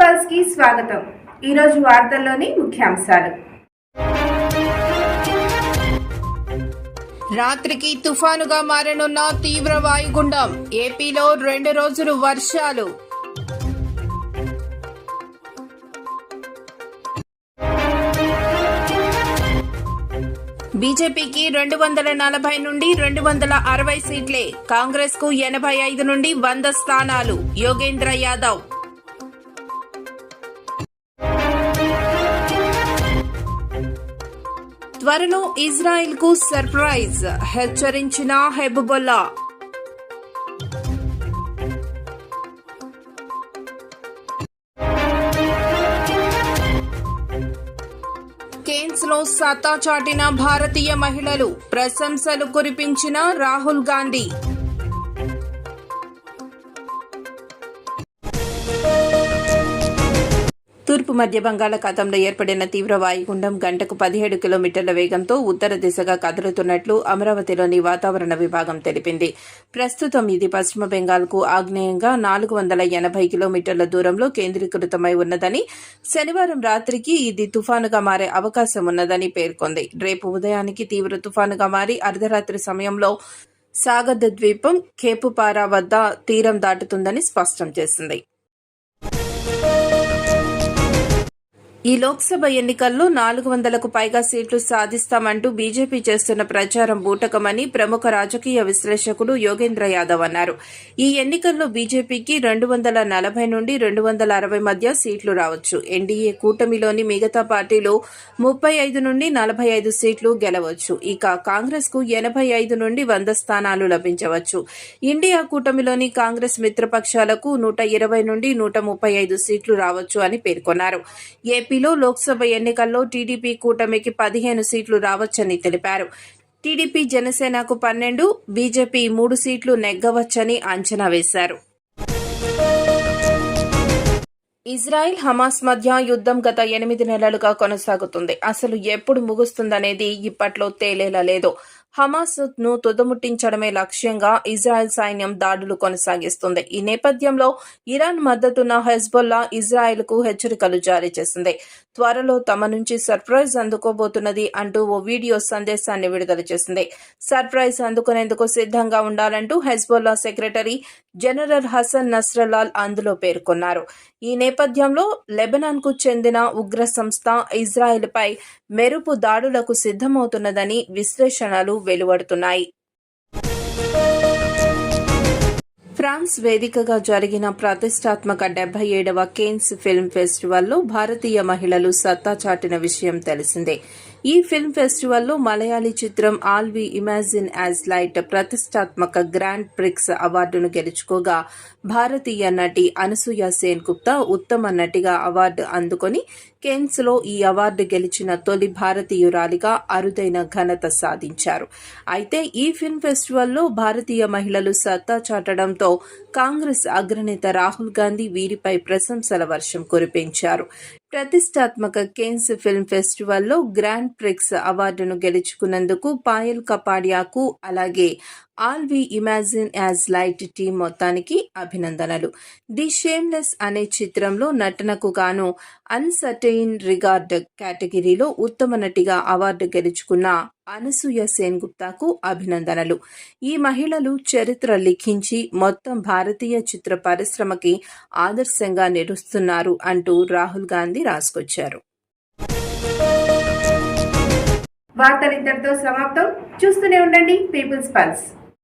పల్స్కి స్వాగతం. ఈరోజు వార్తల్లోని ముఖ్యాంశాలు. రాత్రికి తుఫానుగా మారనున్న తీవ్ర వాయుగుండం. ఏపీలో రెండు రోజులు వర్షాలు. బీజేపీకి రెండు వందల నలభై నుండి రెండు వందల అరవై సీట్లే. కాంగ్రెస్కు ఎనభై ఐదు నుండి వంద స్థానాలు. యోగేంద్ర యాదవ్ త్వరలో ఇజ్రాయెల్కు సర్ప్రైజ్ హెచ్చరించిన హెబుబొల్లా. కేన్స్లో సత్తా చాటిన భారతీయ మహిళలు ప్రశంసలు కురిపించిన రాహుల్ గాంధీ. తూర్పు మధ్య బంగాళాఖాతంలో ఏర్పడిన తీవ్ర వాయుగుండం గంటకు పదిహేడు కిలోమీటర్ల వేగంతో ఉత్తర దిశగా కదులుతున్నట్లు అమరావతిలోని వాతావరణ విభాగం తెలిపింది. ప్రస్తుతం ఇది పశ్చిమ బెంగాల్కు ఆగ్నేయంగా నాలుగు వందల ఎనభై కిలోమీటర్ల దూరంలో కేంద్రీకృతమై ఉన్నదని శనివారం రాత్రికి ఇది తుఫానుగా మారే అవకాశం ఉన్నదని పేర్కొంది. రేపు ఉదయానికి తీవ్ర తుఫానుగా మారి అర్ధరాత్రి సమయంలో సాగర్ ద్వీపం కేపుపారా వద్ద తీరం దాటుతుందని స్పష్టం చేసింది. ఈ లోక్సభ ఎన్నికల్లో నాలుగు వందలకు పైగా సీట్లు సాధిస్తామంటూ బీజేపీ చేస్తున్న ప్రచారం బూటకమని ప్రముఖ రాజకీయ విశ్లేషకుడు యోగేంద్ర యాదవ్ అన్నారు. ఈ ఎన్నికల్లో బీజేపీకి రెండు వందల నలభై నుండి రెండు వందల అరవై మధ్య సీట్లు రావచ్చు. ఎన్డీఏ కూటమిలోని మిగతా పార్టీలు ముప్పై ఐదు నుండి నలభై ఐదు సీట్లు గెలవచ్చు. ఇక కాంగ్రెస్కు ఎనభై ఐదు నుండి వంద స్థానాలు లభించవచ్చు. ఇండియా కూటమిలోని కాంగ్రెస్ మిత్రపక్షాలకు నూట ఇరవై నుండి నూట ముప్పై ఐదు సీట్లు రావచ్చు అని పేర్కొన్నారు. ఏపీలో లోక్సభ ఎన్నికల్లో టీడీపీ కూటమికి పదిహేను సీట్లు రావచ్చని తెలిపారు. టీడీపీ జనసేనకు పన్నెండు బీజేపీ మూడు సీట్లు నెగ్గవచ్చని అంచనా వేశారు. ఇజ్రాయెల్ హమాస్ మధ్య యుద్ధం గత ఎనిమిది నెలలుగా కొనసాగుతుంది. అసలు ఎప్పుడు ముగుస్తుందనేది ఇప్పట్లో తేలేలా లేదు. హమాస్ను తుదముట్టించడమే లక్ష్యంగా ఇజ్రాయెల్ సైన్యం దాడులు కొనసాగిస్తుంది. ఈ నేపథ్యంలో ఇరాన్ మద్దతున్న హెజ్బొల్లా ఇజ్రాయెల్కు హెచ్చరికలు జారీ చేసింది. త్వరలో తమ నుంచి సర్ప్రైజ్ అందుకోబోతున్నది అంటూ ఓ వీడియో సందేశాన్ని విడుదల చేసింది. సర్ప్రైజ్ అందుకునేందుకు సిద్ధంగా ఉండాలంటూ Hezbollah secretary general Hassan Nasrallah అందులో పేర్కొన్నారు. ఈ నేపథ్యంలో లెబనాన్కు చెందిన ఉగ్ర సంస్థ ఇజ్రాయెల్ పై మెరుపు దాడులకు సిద్ధమవుతున్నదని విశ్లేషణలు వెలువడుతున్నాయి. ఫ్రాన్స్ వేదికగా జరిగిన ప్రతిష్టాత్మక డెబ్బై ఏడవ కేన్స్ ఫిల్మ్ ఫెస్టివల్లో భారతీయ మహిళలు సత్తా చాటిన విషయం తెలిసిందే. ఈ ఫిల్మ్ ఫెస్టివల్లో మలయాళీ చిత్రం All We Imagine as Light ప్రతిష్టాత్మక గ్రాండ్ ప్రిక్స్ అవార్డును గెలుచుకోగా భారతీయ నటి అనసూయ సేన్ గుప్తా ఉత్తమ నటిగా అవార్డు అందుకొని కేన్స్లో ఈ అవార్డు గెలిచిన తొలి భారతీయురాలిగా అరుదైన ఘనత సాధించారు. అయితే ఈ ఫిల్మ్ ఫెస్టివల్లో భారతీయ మహిళలు సత్తా చాటడంతో కాంగ్రెస్ అగ్రనేత రాహుల్ గాంధీ వీరిపై ప్రశంసల వర్షం కురిపించారు. ప్రతిష్టాత్మక కేన్స్ ఫిల్మ్ ఫెస్టివల్లో గ్రాండ్ ప్రిక్స్ అవార్డును గెలుచుకున్నందుకు పాయల్ కపాడియాకు అలాగే All We Imagine as Light team మొత్తానికి అభినందనలు. ది షేమ్లెస్ అనే చిత్రంలో నటనకు గాను అన్సర్టైన్ రిగార్డ్ కేటగిరీలో ఉత్తమ నటిగా అవార్డు గెలుచుకున్న అనసూయ సేన్ గుప్తాకు అభినందనలు. ఈ మహిళలు చరిత్ర లిఖించి మొత్తం భారతీయ చిత్ర పరిశ్రమకి ఆదర్శంగా నిలుస్తున్నారు అంటూ రాహుల్ గాంధీ రాసుకొచ్చారు. వార్తలు ఇంతటితో సమాప్తం. చూస్తూనే ఉండండి. People's Pulse.